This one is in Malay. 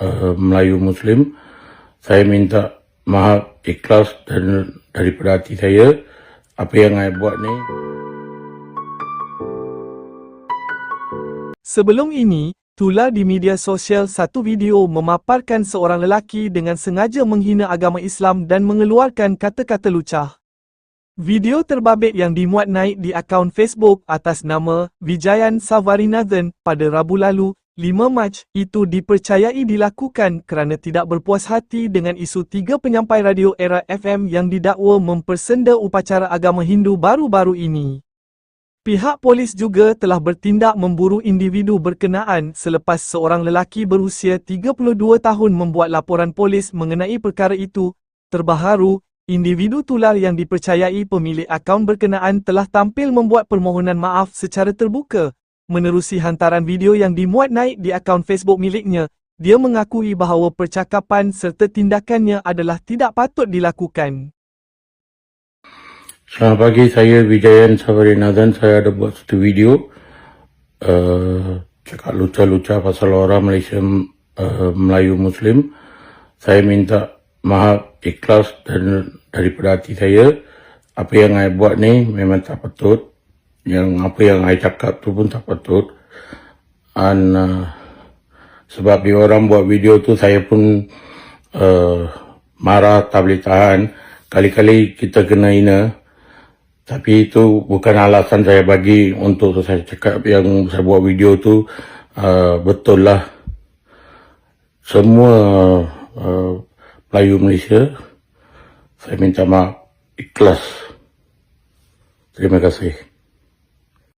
uh, Melayu Muslim. Saya minta maaf ikhlas dan daripada hati saya apa yang saya buat ni. Sebelum ini, tular di media sosial satu video memaparkan seorang lelaki dengan sengaja menghina agama Islam dan mengeluarkan kata-kata lucah. Video terbabit yang dimuat naik di akaun Facebook atas nama Vijayan Savarinathan pada Rabu lalu, 5 Mac, itu dipercayai dilakukan kerana tidak berpuas hati dengan isu tiga penyampai radio era FM yang didakwa mempersenda upacara agama Hindu baru-baru ini. Pihak polis juga telah bertindak memburu individu berkenaan selepas seorang lelaki berusia 32 tahun membuat laporan polis mengenai perkara itu. Terbaharu, individu tular yang dipercayai pemilik akaun berkenaan telah tampil membuat permohonan maaf secara terbuka. Menerusi hantaran video yang dimuat naik di akaun Facebook miliknya, dia mengakui bahawa percakapan serta tindakannya adalah tidak patut dilakukan. Selamat pagi, saya Vijayan Savarinathan. Saya ada buat satu video uh, cakap luca-luca pasal orang Malaysia uh, Melayu Muslim. Saya minta maaf ikhlas dan daripada hati saya apa yang saya buat ni memang tak patut. Yang apa yang saya cakap tu pun tak patut. Dan uh, sebab dia orang buat video tu saya pun uh, marah tak boleh tahan. Kali-kali kita kena hina. Tapi itu bukan alasan saya bagi untuk saya cakap yang saya buat video tu uh, betul lah. Semua uh, Melayu Malaysia, saya minta maaf ikhlas. Terima kasih.